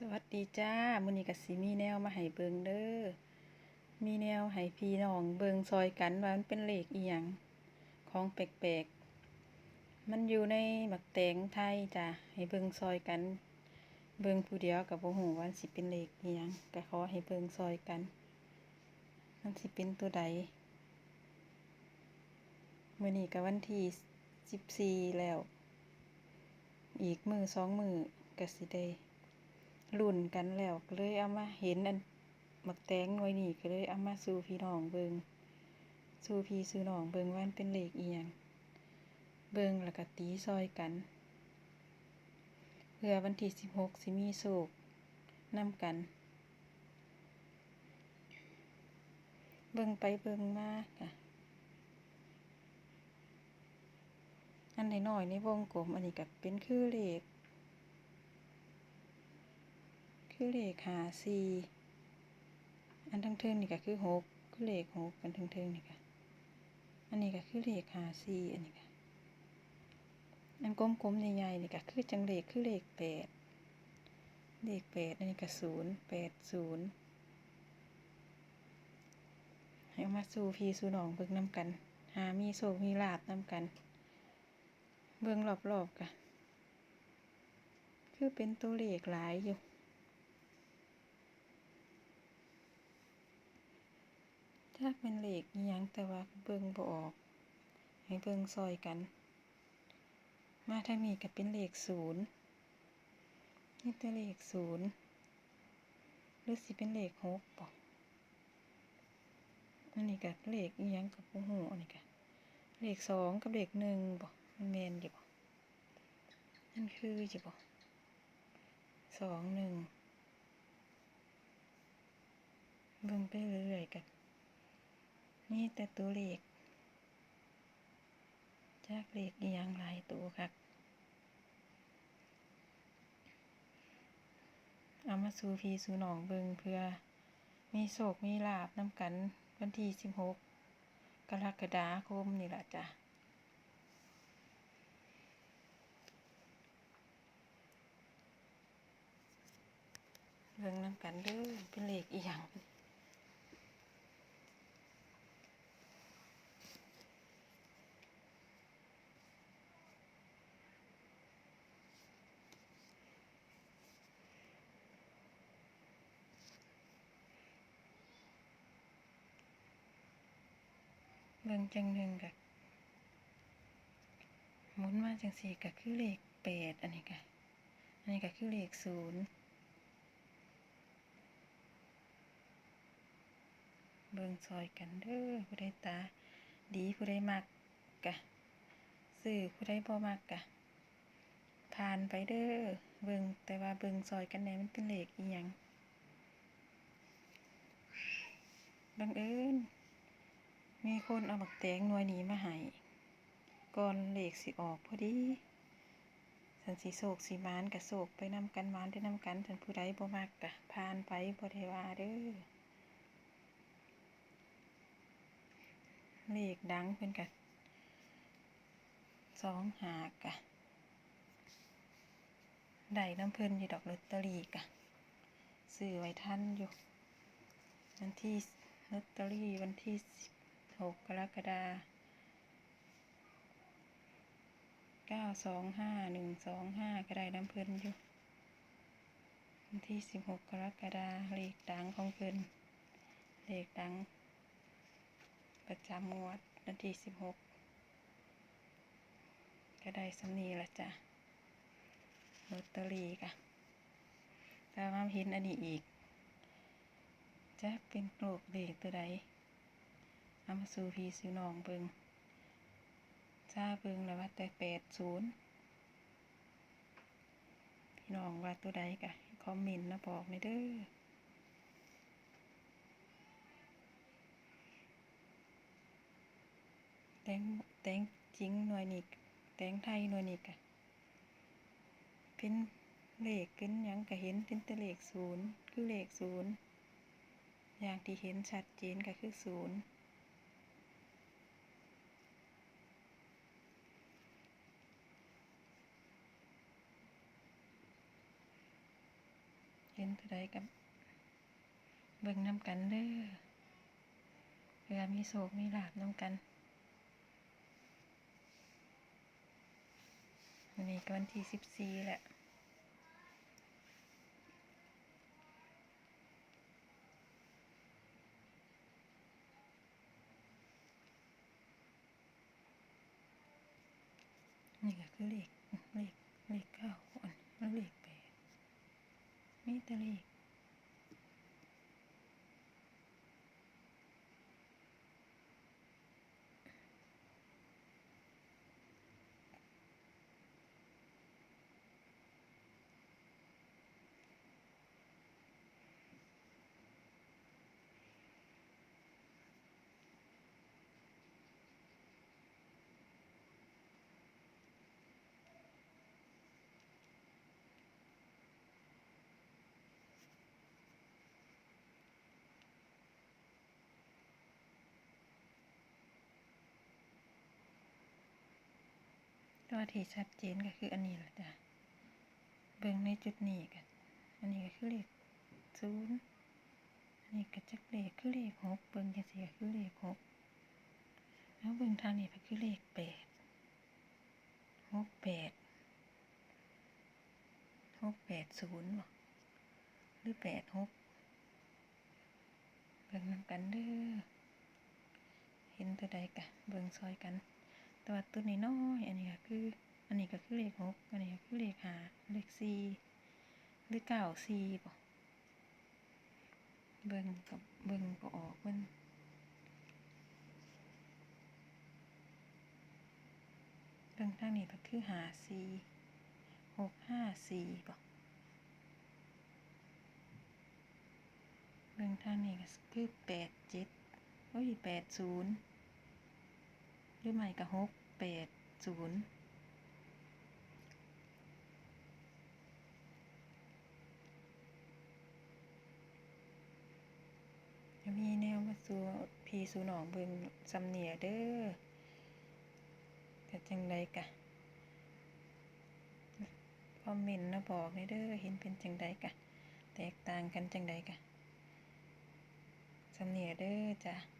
สวัสดีจ้ามื้อนี้ก็สิมีแนวมาให้เบิ่งเด้อ มีแนวให้พี่น้องเบิ่งซอยกันว่ามันเป็นเลขอีหยังของแปลกๆ มันอยู่ในหมักแตงไทยจ้ะให้เบิ่งซอยกัน เบิ่งผู้เดียวก็บ่ฮู้ว่าสิเป็นเลขอีหยังก็ขอให้เบิ่งซอยกัน มันสิเป็นตัวใดมื้อนี้ก็วันที่ 14 แล้ว อีกมือสองมือก็สิได้ รุ่นกันแล้วก็เลยเอามาเห็นอันหมักแตงหน่วยนี่ก็เลยเอามาสู่พี่น้องเบิงสู่พี่สู่น้องเบิงว่ามันเป็นเลขอียงเบิงแล้วก็ตีซอยกันเพื่อวันที่สิบหกสิมีโศกนำกัน เบิงไปเบิงมากค่ะอันน้อยๆในวงกลมอันนี้ก็เป็นคือเลข คือเลขหาสี่อันทั้งเทิงนี่ก็คือหกคือเลขหกอันทั้งเทิงนี่ก็อันนี้ก็คือเลขหาสี่อันนี้ก็อันกลมๆใหญ่ๆนี่ก็คือจังเลขคือเลขแปดเลขแปดอันนี้ก็ศูนย์แปดศูนย์ให้เอามาสู่พี่สู่น้องเบิ่งน้ำกัน หามีโศกมีลาบน้ำกัน เบิ่งรอบๆกัน คือเป็นตัวเลขหลายอยู่ ถ้าเป็นเหลขอิหยังแต่ว่าเบิ่งบ่ออก ให้เบิ่งซอยกัน มาถ้ามีก็เป็นเหลขศูนย์นี่แต่เลขศูนย์หรือสิเป็นเหลขหกบ่อันนี้ก็เลขอิหยังกับบ่ฮู้อันนี้ก็เลขสองกับเลขหนึ่งบ่มันแมนอยู่บ่นั่นคืออยู่บ่สองหนึ่งเบิ่งไปเรื่อยๆกัน นี่แต่ตัวเลขจากเลขอีหยังหลายตัวครับเอามาสู่พีสู่น้องเบิงเพื่อ มีโศกมีลาบน้ำกันวันที่สิบหกกรกฎาคมนี่แหละจ้ะเบิ่งน้ำกันเด้อเป็นเลขอีหยัง เบิ่งจังหนึ่งกะหมุนมาจังสี่ก็คือเลขแปดอันนี้กะอันนี้ก็คือเลขศูนย์เบิ่งซอยกันเด้อผู้ใดตา ดีผู้ใดมักกะซื้อผู้ใดบ่มักกะผ่านไปเด้อเบิ่งแต่ว่าเบิ่งซอยกันแหน่มันเป็นเลขอีหยังบังเอิญ มีคนเอาบักแตงหน่วยนี้มาให้ก่อนเลขสิออกพอดีสันสีโศกสีมานกับโศกไปนำกันมานได้นำกันสันผู้ใดบ่มักกะผ่านไปบ่ได้ว่าเด้อเลขดังเพิ่นกะสองหากะได้น้ำเพิ่นอยู่ดอกลอตเตอรี่กะซื้อไว้ทันอยู่ วันที่ลอตเตอรี่วันที่สิบ หกกรกฎาเก้าสองห้าหนึ่งสองห้าก็ได้น้ำเพลินอยู่วันที่สิบหกกรกฎาเลขดังของเพลินเลขดัง ประจำงวดวันที่สิบหกก็ได้สำนีละจ้ะลอตเตอรี่กะแต่มาเห็นอันนี้อีกจะเป็นโรคเลขตัวใด เอามาสู่พี่สู่น้องเบิงทราเบิงแล้วว่าแต่แปดศูนย์พี่น้องว่าตัวใดกะคอมเมนต์นะบอกในอยเด้อแตงแตงจริงหน่วยนี่แตงไทยหน่วยนี่กะเป็นเลขเป็นยังกะเห็นเป็นแต่เลขศูนย์คือเลขศูนย์อย่างที่เห็นชัดเจนก็คือศูนย์ เท่าใดกับเบิ่งนำกันเด้อเพื่อมีโศกมีลาบนำกันวันนี้ก็วันที่สิบสี่แหละนี่ก็คือเลขเลขเลขเก้าก่อนแล้วเลขแปด มีแตัวที่ชัดเจนก็คืออันนี้แหละจ้ะ เบิ่งในจุดนี้กัน อันนี้ก็คือเลขศูนย์อันนี้ก็จักเลขคือเลขหกเบิ่งจังซี่ก็คือเลขหกแล้วเบิ่งทางนี้ก็คือเลขแปดหกแปดหกแปดศูนย์บ่หรือแปดหกเบิ่งนำกันเด้อเห็นตัวใดกะเบิ่งซอยกัน แต่ว่าตัวนี้น้อยๆอันนี้ก็คือ อันนี้ก็คือเลขหกอันนี้ก็คือเลขห้าเลขสี่หรือเก้าสี่บ่เบิ่งกับเบิ่งก็ออกเบิ่งเบิ่งทางนี้ก็คือห้าสี่หกห้าสี่บ่เบิ่งทางนี้ก็คือแปดเจ็ดโอ้ยแปดศูนย์ รือไม่ก็หกแปดศูนย์จะมีแนวมาสู่พีสู่หนองเบิงสำเนียเด้อแต่จังใดกะคอมเมนต์นะบอกในเด้อเห็นเป็นจังใดกะ แตกต่างกันจังใดกะสำเนียเด้อจ้ะ